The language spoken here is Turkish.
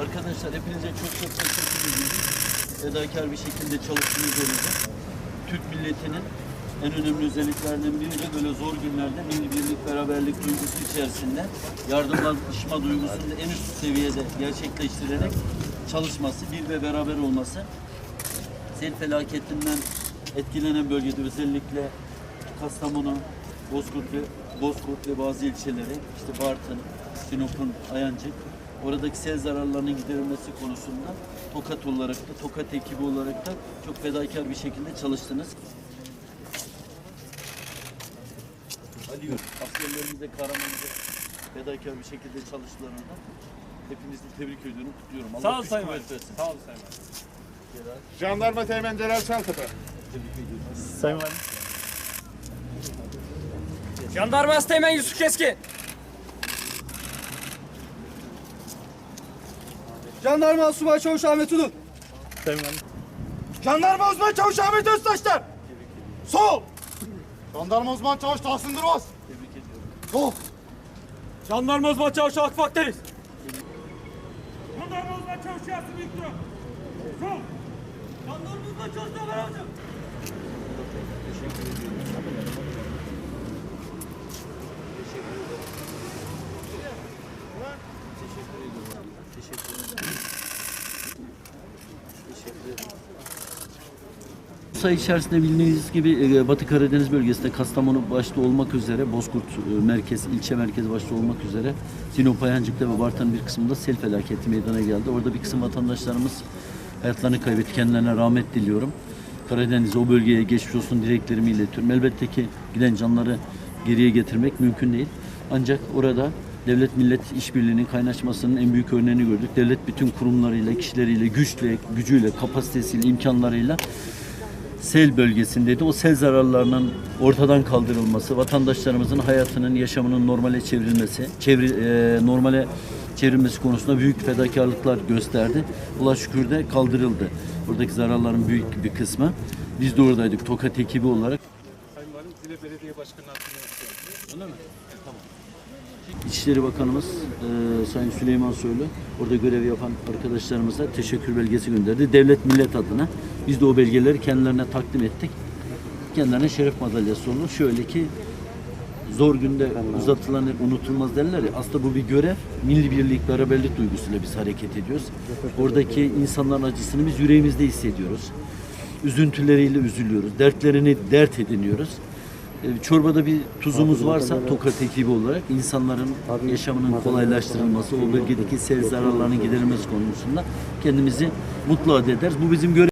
Arkadaşlar hepinize çok çok teşekkür ediyorum. Fedakar bir şekilde çalıştığınız olacak. Türk milletinin en önemli özelliklerinden biri de böyle zor günlerde milli birlik beraberlik duygusu içerisinde yardımlaşma duygusunu en üst seviyede gerçekleştirerek çalışması, bir ve beraber olması. Sel felaketinden etkilenen bölgede özellikle Kastamonu, Bozkurt ve Bozkurt ve bazı ilçeleri, işte Bartın, Sinop'un Ayancık, oradaki sel zararlarının giderilmesi konusunda Tokat olarak da, Tokat ekibi olarak da çok fedakar bir şekilde çalıştınız. Ali askerlerimize, kahramanımıza fedakar bir şekilde çalıştılarına da hepinizi tebrik ediyorum, kutluyorum. Allah Sağ ol güç Sayın kuvvet Valim. versin. Sağ ol Sayın Valim. Celal, Jandarma Teğmen Celal Şaltepe. Tebrik ediyorum. Sayın Valim. Jandarma Asteğmen Yusuf Keskin. Jandarma Subay Çavuş Ahmet Ulu. Valim. Jandarma Uzman Çavuş Ahmet Öztaşlar. Sol. Jandarma Uzman Çavuş Tahsin Durmaz. Tebrik ediyorum. Sol. Jandarma Uzman Çavuşu Akfak Deniz. Jandarma Uzman Çavuşu Yasin Büyüktür. Sol. Jandarma Uzman Çavuşu Ömer Avcı. Bursa içerisinde bildiğiniz gibi e, Batı Karadeniz bölgesinde Kastamonu başta olmak üzere Bozkurt e, merkez, ilçe merkezi başta olmak üzere Sinop, Ayancık'ta ve Bartın bir kısmında sel felaketi meydana geldi. Orada bir kısım vatandaşlarımız hayatlarını kaybetti. Kendilerine rahmet diliyorum. Karadeniz'e o bölgeye geçmiş olsun dileklerimi iletiyorum. Elbette ki giden canları geriye getirmek mümkün değil. Ancak orada devlet millet işbirliğinin kaynaşmasının en büyük örneğini gördük. Devlet bütün kurumlarıyla, kişileriyle, güçle, gücüyle, kapasitesiyle, imkanlarıyla sel bölgesindeydi. O sel zararlarının ortadan kaldırılması, vatandaşlarımızın hayatının, yaşamının normale çevrilmesi, çevri, e, normale çevrilmesi konusunda büyük fedakarlıklar gösterdi. Ula şükür de kaldırıldı. Buradaki zararların büyük bir kısmı. Biz de oradaydık Tokat ekibi olarak. Sayın Valim Zile Belediye Başkanı hakkında Öyle mi? Tamam. İçişleri Bakanımız e, Sayın Süleyman Soylu orada görev yapan arkadaşlarımıza teşekkür belgesi gönderdi. Devlet millet adına biz de o belgeleri kendilerine takdim ettik. Kendilerine şeref madalyası oldu. Şöyle ki zor günde uzatılan unutulmaz derler ya aslında bu bir görev. Milli birlik, beraberlik duygusuyla biz hareket ediyoruz. Oradaki insanların acısını biz yüreğimizde hissediyoruz. Üzüntüleriyle üzülüyoruz. Dertlerini dert ediniyoruz. E, Çorbada bir tuzumuz varsa Tokat ekibi olarak insanların yaşamının kolaylaştırılması, o bölgedeki sel zararlarının giderilmesi konusunda kendimizi mutlu ederiz. Bu bizim görev